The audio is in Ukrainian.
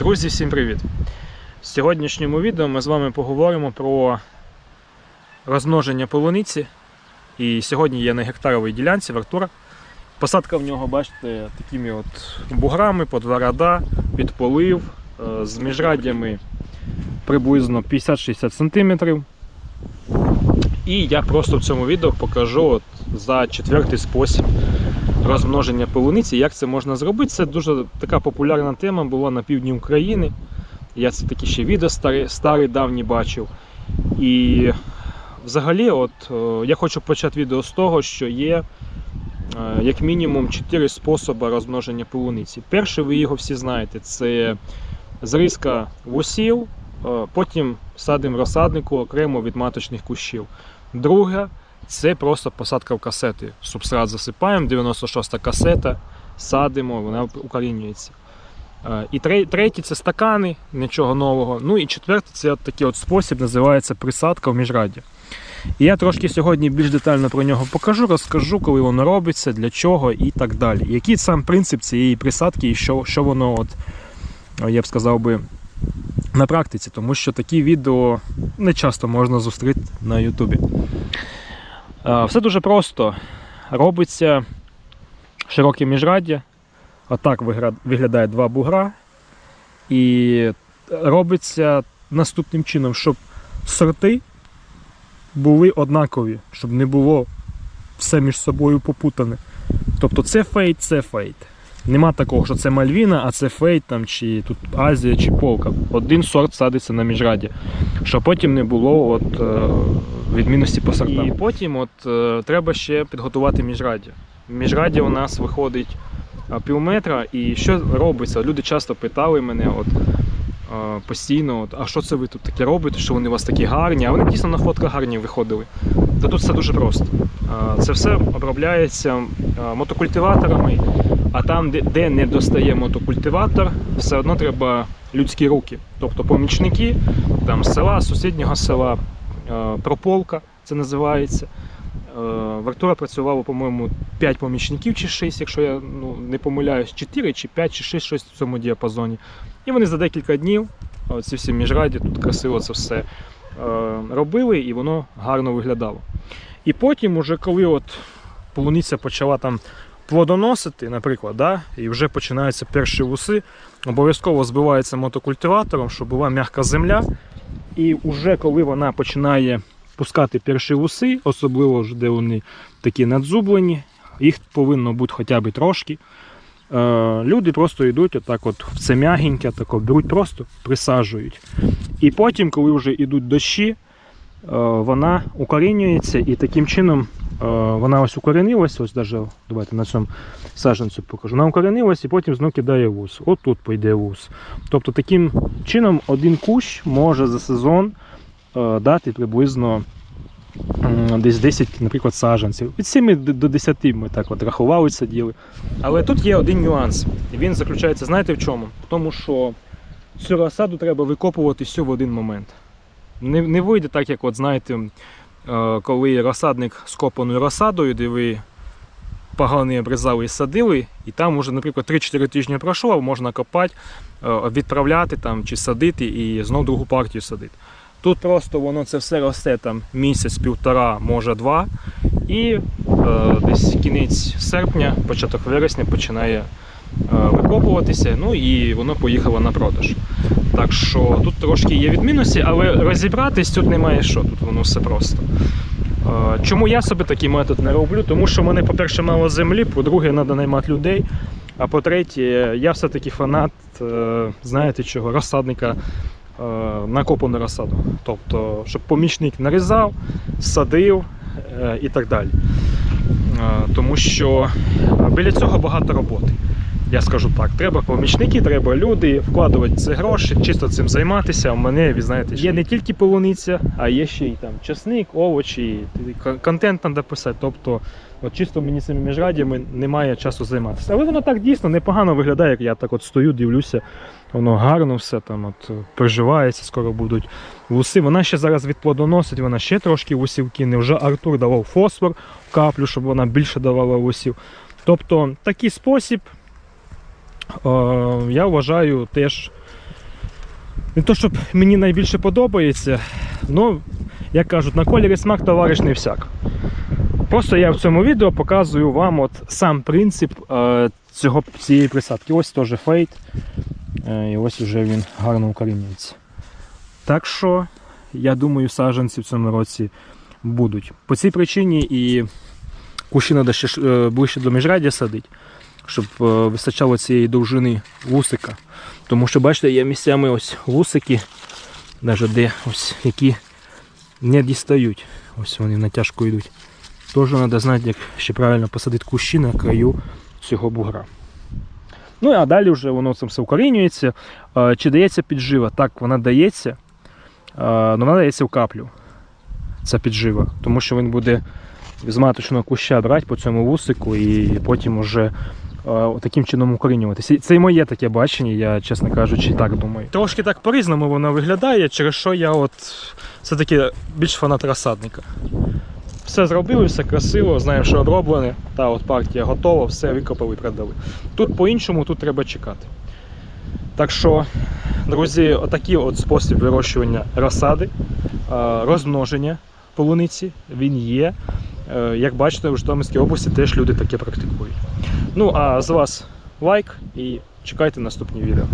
Друзі, всім привіт! В сьогоднішньому відео ми з вами поговоримо про розмноження полуниці. І сьогодні є на гектаровій ділянці в Артура. Посадка в нього, бачите, такими от буграми по два ряда, під полив, е, з міжраддями приблизно 50-60 см. І я просто в цьому відео покажу от за четвертий спосіб розмноження полуниці. Як це можна зробити? Це дуже така популярна тема була на півдні України. Я це такі ще відео старі, старі давні бачив. І взагалі, от, е, я хочу почати відео з того, що є е, як мінімум 4 способи розмноження полуниці. Перший, ви його всі знаєте, це зрізка вусів, е, потім садимо розсаднику окремо від маточних кущів. Друге, це просто посадка в касети. Субстрат засипаємо, 96-та касета, садимо, вона укорінюється. Е, І тре- третє це стакани, нічого нового. Ну і четверте це от такий от спосіб, називається присадка в міжраді. І я трошки сьогодні більш детально про нього покажу, розкажу, коли воно робиться, для чого і так далі. Який сам принцип цієї присадки і що, що воно, от, е, я б сказав би, на практиці, тому що такі відео не часто можна зустріти на Ютубі. Е, Все дуже просто. Робиться широке міжраддя. Отак виглядає два бугра. І робиться наступним чином, щоб сорти були однакові, щоб не було все між собою попутане. Тобто це фейт, це фейт. Нема такого, що це Мальвіна, а це фейт там, чи тут Азія, чи Полка. Один сорт садиться на міжраді, щоб потім не було от, е, відмінності по сортам. І потім от, е, треба ще підготувати міжраддя. Міжраддя у нас виходить а, пів метра, і що робиться? Люди часто питали мене от, е, постійно, от, а що це ви тут таке робите, що вони у вас такі гарні, а вони дійсно на фотках гарні виходили. Та тут все дуже просто. Це все обробляється мотокультиваторами, а там, де, де не достає мотокультиватор, все одно треба людські руки. Тобто помічники там, села, сусіднього села, е, прополка це називається. Е, В Артура працювало, по-моєму, 5 помічників чи 6, якщо я ну, не помиляюсь, 4 чи 5 чи 6, щось в цьому діапазоні. І вони за декілька днів, ці всі міжраді, тут красиво це все е, робили, і воно гарно виглядало. І потім, уже коли от полуниця почала там плодоносити, наприклад, да, і вже починаються перші вуси, обов'язково збивається мотокультиватором, щоб була м'яка земля. І вже коли вона починає пускати перші вуси, особливо ж, де вони такі надзублені, їх повинно бути хоча б трошки. Е, люди просто йдуть отак от в це м'ягеньке, беруть просто присаджують. І потім, коли вже йдуть дощі, е, вона укорінюється і таким чином вона ось укорінилась, ось даже, давайте на цьому саджанцю покажу. Вона укорінилась і потім знов кидає вус. От тут пойде вус. Тобто таким чином один кущ може за сезон е, дати приблизно десь 10, наприклад, саджанців. Від 7 до- до 10 ми так от рахували, саділи. Але тут є один нюанс. Він заключається, знаєте в чому? В тому, що цю розсаду треба викопувати всю в один момент. Не, не вийде так, як, от, знаєте, е, коли розсадник з копаною розсадою, де ви пагони обрізали і садили, і там уже, наприклад, 3-4 тижні пройшло, можна копати, е, відправляти там, чи садити і знов другу партію садити. Тут просто воно це все росте там місяць, півтора, може два. І е, десь кінець серпня, початок вересня починає е, викопуватися, ну і воно поїхало на продаж. Так що тут трошки є відмінності, але розібратись тут немає що, тут воно все просто. Чому я собі такий метод не роблю? Тому що в мене, по-перше, мало землі, по-друге, треба наймати людей. А по-третє, я все-таки фанат, е, знаєте чого, розсадника е, на копану розсаду. Тобто, щоб помічник нарізав, садив е, і так далі. Тому що біля цього багато роботи. Я скажу так, треба помічники, треба люди, вкладувати це гроші, чисто цим займатися. У мене, ви знаєте, є не тільки полуниця, а є ще й там часник, овочі, кон- контент треба писати. Тобто, от чисто мені цими міжрадями немає часу займатися. Але воно так дійсно непогано виглядає, як я так от стою, дивлюся, воно гарно все там от приживається, скоро будуть вуси. Вона ще зараз відплодоносить, вона ще трошки вусів кине. Вже Артур давав фосфор в каплю, щоб вона більше давала вусів. Тобто такий спосіб, я вважаю, теж Не то, щоб мені найбільше подобається, ну, як кажуть, на кольорі смак товариш не всяк. Просто я в цьому відео показую вам от сам принцип е, цього, цієї присадки. Ось теж фейт. Е, і ось вже він гарно укорінюється. Так що, я думаю, саджанці в цьому році будуть. По цій причині і кущі треба ще е, ближче до міжряддя садити, щоб е, вистачало цієї довжини вусика. Тому що, бачите, є місцями ось вусики, навіть де ось які не дістають. Ось вони натяжко йдуть. Теж треба знати, як ще правильно посадити кущі на краю цього бугра. Ну а далі вже воно це все укорінюється. Е, Чи дається піджива? Так, вона дається, але вона дається в каплю. Ця піджива. Тому що він буде з маточного куща брати по цьому вусику і потім уже е, таким чином укорінюватися. Це і моє таке бачення, я, чесно кажучи, так думаю. Трошки так по-різному воно виглядає, через що я от все-таки більш фанат розсадника. Все зробили, все красиво, знаємо, що оброблене. Та от партія готова, все викопали, продали. Тут по-іншому, тут треба чекати. Так що, друзі, отакий от спосіб вирощування розсади, е, розмноження полуниці, він є. Е, Як бачите, в Житомирській області теж люди таке практикують. Ну а з вас лайк і чекайте наступні відео.